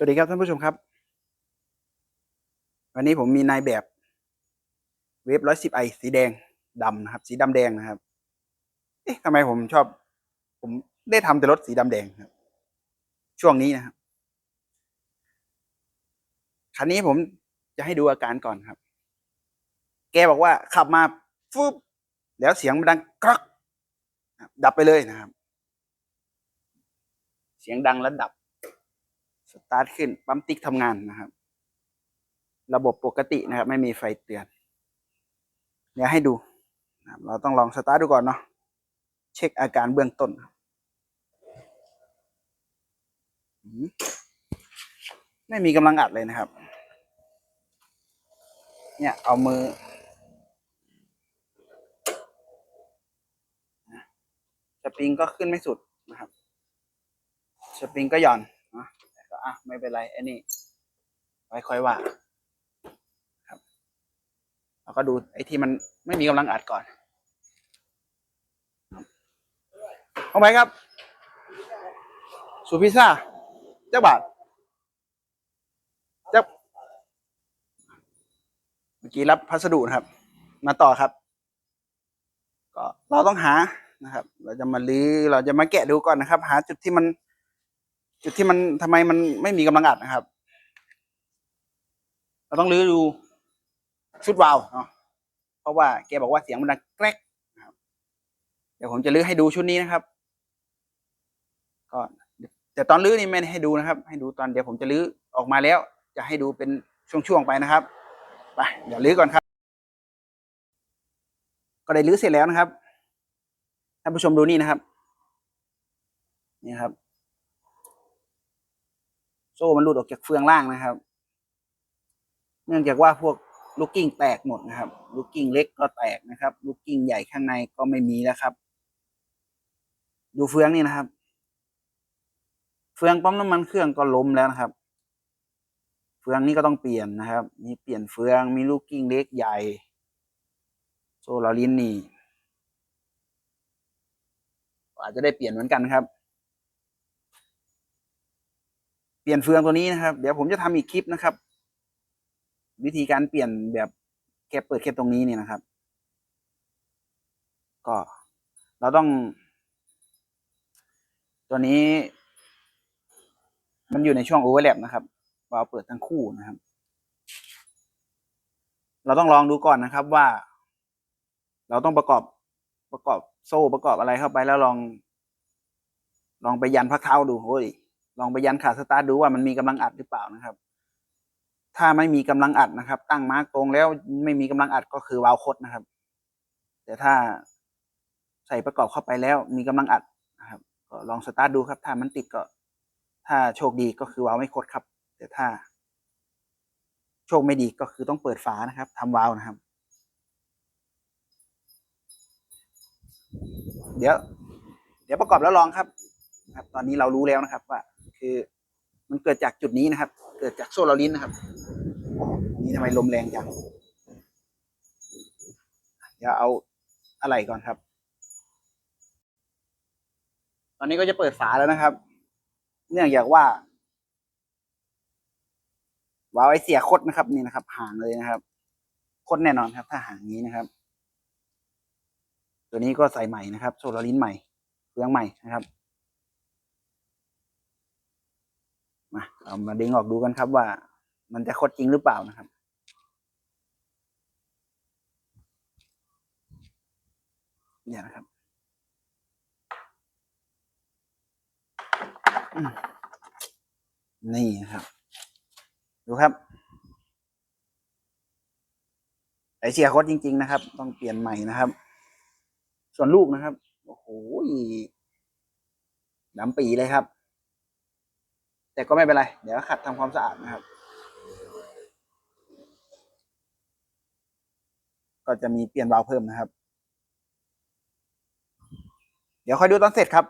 สวัสดีครับท่านผู้ชมครับ วันนี้ผมมีนายแบบเวฟร้อยสิบไอสีแดงดำนะครับ สีดำแดงนะครับ เอ๊ะทำไมผมชอบ ผมได้ทำแต่รถสีดำแดงครับ ช่วงนี้นะครับคันนี้ผมจะให้ดูอาการก่อนครับ แกบอกว่าขับมาฟึบแล้วเสียงมันดังกรักดับไปเลยนะครับ เสียงดังแล้วดับ ตาร์ทขึ้นปั๊มติ๊กทำงานนะครับ ระบบปกตินะครับ ไม่มีไฟเตือน เดี๋ยวให้ดูนะรเราต้องลองสตาร์ทดูก่อนเนาะเช็คอาการเบื้องต้นไม่มีกำลังอัดเลยนะครับ เนี่ยเอามือ สปริงก็ขึ้นไม่สุดนะครับ สปริงก็หย่อน อะแต่ก็อะไม่เป็นไรไอ้นี่ไว้ค่อยว่าครับเราก็ดูไอ้ที่มันไม่มีกำลังอัดก่อนเข้าไปครับสูพิซซ่าเจ้าบาทเจ้าเมื่อกี้รับพัสดุนะครับ มาต่อครับ ก็เราต้องหานะครับ เราจะมาลื้อเราจะมาแกะดูก่อนนะครับ หาจุดที่มัน จุดที่มันทำไมมันไม่มีกำลังอัดนะครับ เราต้องลื้อดูชุดวาล์วเนาะเพราะว่าแกบอกว่าเสียงมันดังแกรกนะครับ เดี๋ยวผมจะลื้อให้ดูชุดนี้นะครับ ก็แต่ตอนลื้อนี่ไม่ให้ดูนะครับ ให้ดูตอนเดี๋ยวผมจะลื้อออกมาแล้ว จะให้ดูเป็นช่วงๆไปนะครับไปเดี๋ยวลื้อก่อนครับ ก็ได้ลื้อเสร็จแล้วนะครับท่านผู้ชมดูนี่นะครับ นี่ครับ โซ่มันหลุดออกจากเฟืองล่างนะครับ เนื่องจากว่าพวกลูกกิ้งแตกหมดนะครับ ลูกกิ้งเล็กก็แตกนะครับ ลูกกิ้งใหญ่ข้างในก็ไม่มีแล้วครับ ดูเฟืองนี่นะครับ เฟืองปั๊มน้ำมันเครื่องก็ล้มแล้วนะครับ เฟืองนี่ก็ต้องเปลี่ยนนะครับ มีเปลี่ยนเฟืองมีลูกกิ้งเล็กใหญ่ โซลารินนี่อาจจะได้เปลี่ยนเหมือนกันครับ เป ลี่ยนเฟืองตัวนี้นะครับ เดี๋ยวผมจะทำอีกคลิปนะครับ วิธีการเปลี่ยนแบบแค่เปิดแค่ตรงนี้เนี่ยนะครับ ก็เราต้อง ตัวนี้ มันอยู่ในช่วงโอเวอร์แลปนะครับวาเปิดทั้งคู่นะครับ เราต้องลองดูก่อนนะครับว่า เราต้องประกอบประกอบโซ่ประกอบอะไรเข้าไปแล้วลอง ลองไปยันพักเท้าดูโอ้ย ลองไปยันขาสตาร์ทดูว่ามันมีกำลังอัดหรือเปล่านะครับ ถ้าไม่มีกำลังอัดนะครับ ตั้งมาร์กตรงแล้วไม่มีกำลังอัดก็คือวาล์วคดนะครับ แต่ถ้าใส่ประกอบเข้าไปแล้วมีกำลังอัดนะครับ ก็ลองสตาร์ทดูครับ ถ้ามันติดก็ ถ้าโชคดีก็คือวาล์วไม่คดครับ แต่ถ้า โชคไม่ดีก็คือต้องเปิดฝานะครับทำวาล์วนะครับ เดี๋ยว เดี๋ยวประกอบแล้วลองครับครับ ตอนนี้เรารู้แล้วนะครับว่า คือ มันเกิดจากจุดนี้นะครับ เกิดจากโซลารินนะครับนนี้ทำไมลมแรงจังเดี๋ยวเอาอะไรก่อนครับ ตอนนี้ก็จะเปิดฝาแล้วนะครับ เนื่องจากว่า วาล์วไอเสียคดนะครับ นี่นะครับ ห่างเลยนะครับคดแน่นอนครับ ถ้าห่างนี้นะครับ ตัวนี้ก็ใส่ใหม่นะครับ โซลารินใหม่เครื่องใหม่นะครับ มาเอามาดึงออกดูกันครับว่า มันจะคดจริงหรือเปล่านะครับเนี่ยนะครับนี่นะครับ ดูครับ ไอเสียคดจริง ๆ นะครับ ต้องเปลี่ยนใหม่นะครับ ส่วนลูกนะครับ โอ้โหดำปีเลยครับ แต่ก็ไม่เป็นไร เดี๋ยวขัดทำความสะอาดนะครับ ก็จะมีเปลี่ยนวาล์วเพิ่มนะครับ เดี๋ยวคอยดูตอนเสร็จครับ